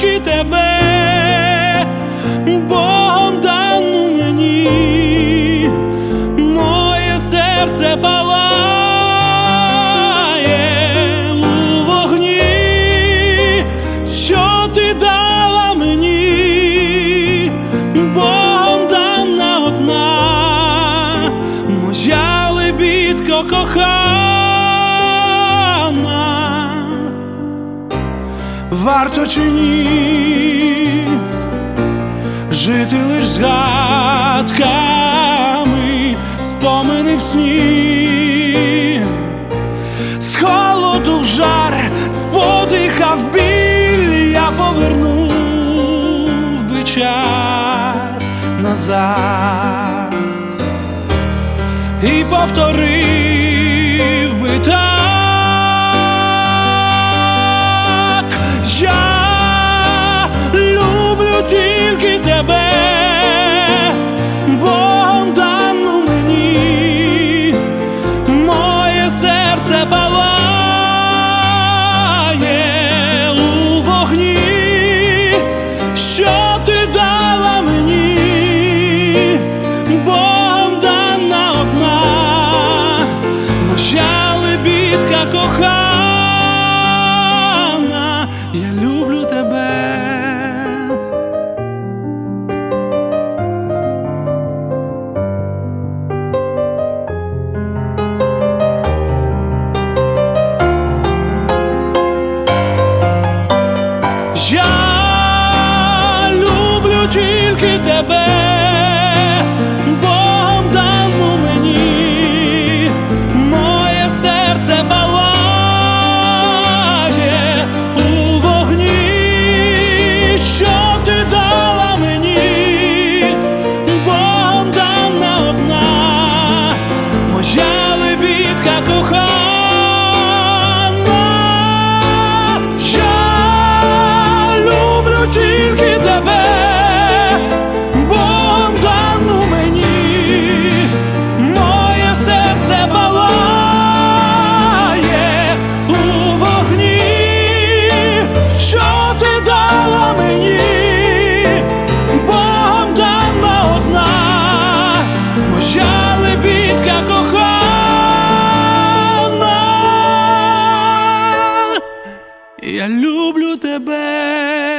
тільки тебе, Богом дану мені, моє серце палає у вогні, що ти дала мені, Богом дана одна, моя лебідко кохана, варто чи ні? Жити лиш згадками, спомини в сні, з холоду в жар, з подиха в біль я повернув би час назад. І повторив тільки Я люблю тільки тебе, Я люблю тебе.